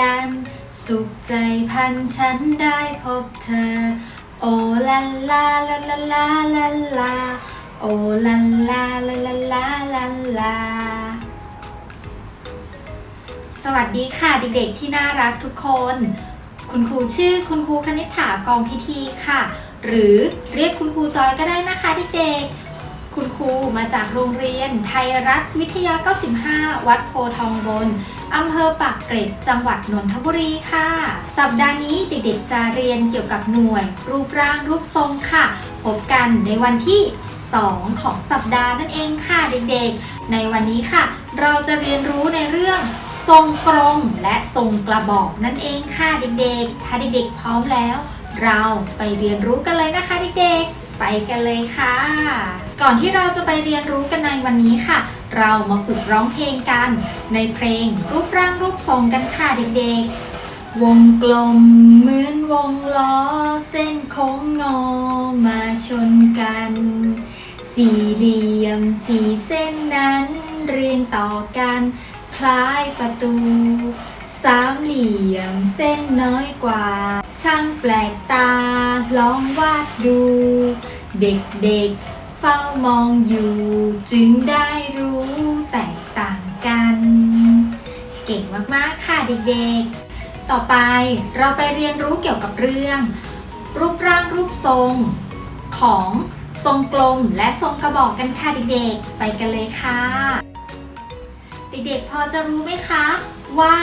ันนี้พบกัน สุขใจพันฉันได้พบเธอ โอลาลาลาลาลาลาลาโอลาลาลาลาลาลาลาสวัสดีค่ะเด็กๆที่น่ารักทุกคน คุณครูชื่อคุณครูคณิษฐากองพิธีค่ะ หรือเรียกคุณครูจอยก็ได้นะคะเด็กๆ คุณครูมาจากโรงเรียน ไทยรัฐวิทยา 95 วัดโพทองบน อำเภอปากเกร็ด จังหวัดนนทบุรีค่ะ สัปดาห์นี้เด็กๆจะเรียนเกี่ยวกับหน่วย รูปร่างรูปทรงค่ะ พบกันในวันที่ 2 ของสัปดาห์นั่นเองค่ะเด็กๆ ในวันนี้ค่ะ เราจะเรียนรู้ในเรื่องทรงกลมและทรงกระบอกนั่นเองค่ะเด็กๆ ถ้าเด็กๆพร้อมแล้ว เราไปเรียนรู้กันเลยนะคะเด็กๆ ไปกันเลยค่ะ ก่อนที่เราจะไปเรียนรู้กันในวันนี้ค่ะ เรามาฝึกร้องเพลงกัน ในเพลงรูปร่างรูปทรงกันค่ะเด็กๆ วงกลมเหมือนวงล้อ เส้นโค้งงอมาชนกัน สี่เหลี่ยมสี่เส้นนั้น เรียงต่อกัน คล้ายประตู สามเหลี่ยมเส้นน้อยกว่า ช่างแปลกตาลองวาดดู เด็กๆเฝ้ามองอยู่ จึงได้รู้แตกต่างกัน เก่งมากๆค่ะเด็กๆ ต่อไปเราไปเรียนรู้เกี่ยวกับเรื่อง รูปร่างรูปทรง ของทรงกลมและทรงกระบอกกันค่ะเด็กๆ ไปกันเลยค่ะ เด็กๆพอจะรู้ไหมคะ ว่า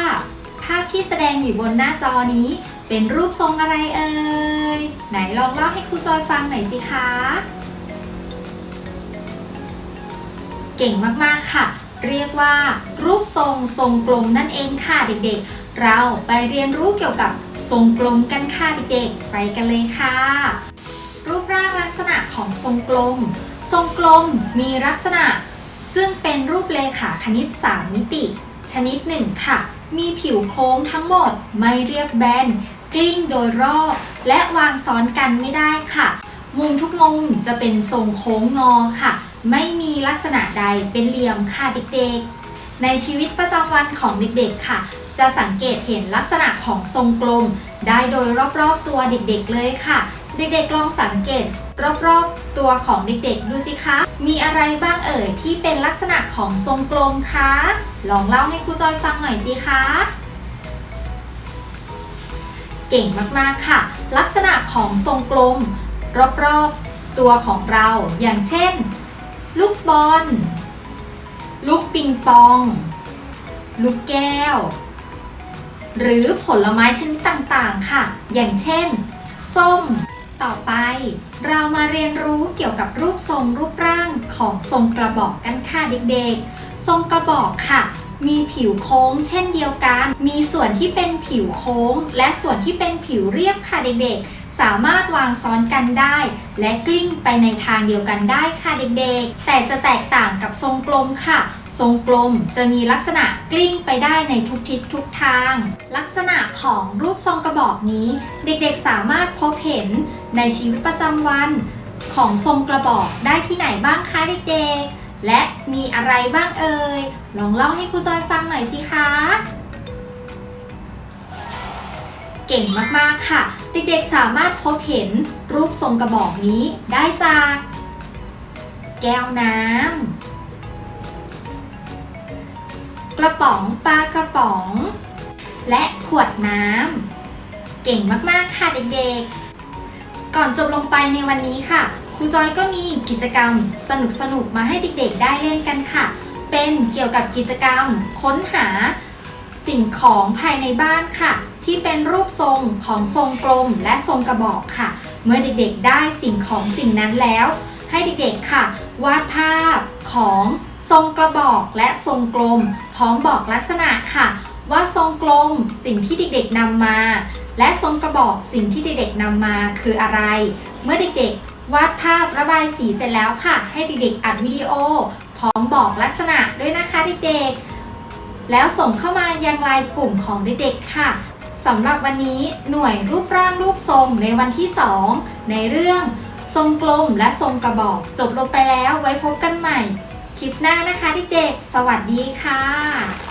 ภาพที่แสดงอยู่บนหน้าจอนี้ เป็นรูปทรงอะไรเอ่ย ไหนลองเล่าให้ครูจอยฟังหน่อยสิคะ เก่งมากๆค่ะ เรียกว่า รูปทรงทรงกลมนั่นเองค่ะเด็กๆ เราไปเรียนรู้เกี่ยวกับทรงกลมกันค่ะเด็กๆ ไปกันเลยค่ะ รูปร่างลักษณะของทรงกลม ทรงกลมมีลักษณะ ซึ่งเป็นรูปเลขาคณิต 3 มิติ ชนิดหนึ่งค่ะมีผิวโค้งทั้งหมดไม่เรียบแบน กลิ้งโดยรอบ และวางซ้อนกันไม่ได้ค่ะ มุมทุกมุมจะเป็นทรงโค้งงอค่ะ ไม่มีลักษณะใดเป็นเหลี่ยมค่ะเด็กๆ ในชีวิตประจำวันของเด็กๆค่ะ จะสังเกตเห็นลักษณะของทรงกลม ได้โดยรอบๆตัวเด็กๆเลยค่ะ เด็กๆลองสังเกตรอบๆตัวของเด็กๆดูสิคะ มีอะไรบ้างเอ่ยที่เป็นลักษณะของทรงกลมคะ ลองเล่าให้ครูจอยฟังหน่อยสิคะ เก่งมากๆค่ะ ลักษณะของทรงกลม รอบๆตัวของเราอย่างเช่น ลูกบอล ลูกปิงปอง ลูกแก้ว หรือผลไม้ชนิดต่างๆค่ะ อย่างเช่น ส้ม ต่อไป เรามาเรียนรู้เกี่ยวกับรูปทรงรูปร่างของทรงกระบอกกันค่ะเด็กๆ ทรงกระบอกค่ะ มีผิวโค้งเช่นเดียวกัน มีส่วนที่เป็นผิวโค้ง และส่วนที่เป็นผิวเรียบค่ะเด็กๆ สามารถวางซ้อนกันได้ และกลิ้งไปในทางเดียวกันได้ค่ะเด็กๆ แต่จะแตกต่างกับทรงกลมค่ะ ทรงกลมจะมีลักษณะกลิ้งไปได้ในทุกทิศทุกทาง ลักษณะของรูปทรงกระบอกนี้ เด็กๆสามารถพบเห็นในชีวิตประจำวัน ของทรงกระบอกได้ที่ไหนบ้างคะเด็กๆ และมีอะไรบ้างเอ่ย ลองเล่าให้ครูจอยฟังหน่อยสิคะ เก่งมากๆค่ะ เด็กๆสามารถพบเห็นรูปทรงกระบอกนี้ได้จาก แก้วน้ำกระป๋องปลากระป๋อง และขวดน้ำเก่งมากๆค่ะเด็กๆ ก่อนจบลงไปในวันนี้ค่ะ ครูจอยก็มีกิจกรรมสนุกๆมาให้เด็กๆได้เล่นกันค่ะ เป็นเกี่ยวกับกิจกรรมค้นหาสิ่งของภายในบ้านค่ะ ที่เป็นรูปทรงของทรงกลมและทรงกระบอกค่ะ เมื่อเด็กๆได้สิ่งของสิ่งนั้นแล้ว ให้เด็กๆค่ะ วาดภาพของทรงกระบอกและทรงกลม พร้อมบอกลักษณะค่ะ ว่าทรงกลมสิ่งที่เด็กๆนำมา และทรงกระบอกสิ่งที่เด็กๆนำมาคืออะไร เมื่อเด็กๆ วาดภาพระบายสีเสร็จแล้วค่ะ ให้เด็กๆอัดวิดีโอ พร้อมบอกลักษณะด้วยนะคะเด็กๆ แล้วส่งเข้ามายังไลน์กลุ่มของเด็กๆค่ะสำหรับวันนี้หน่วยรูปร่างรูปทรงในวันที่ 2 ในเรื่อง ทรงกลมและทรงกระบอก จบลงไปแล้วไว้พบกันใหม่ คลิปหน้านะคะเด็กๆสวัสดีค่ะ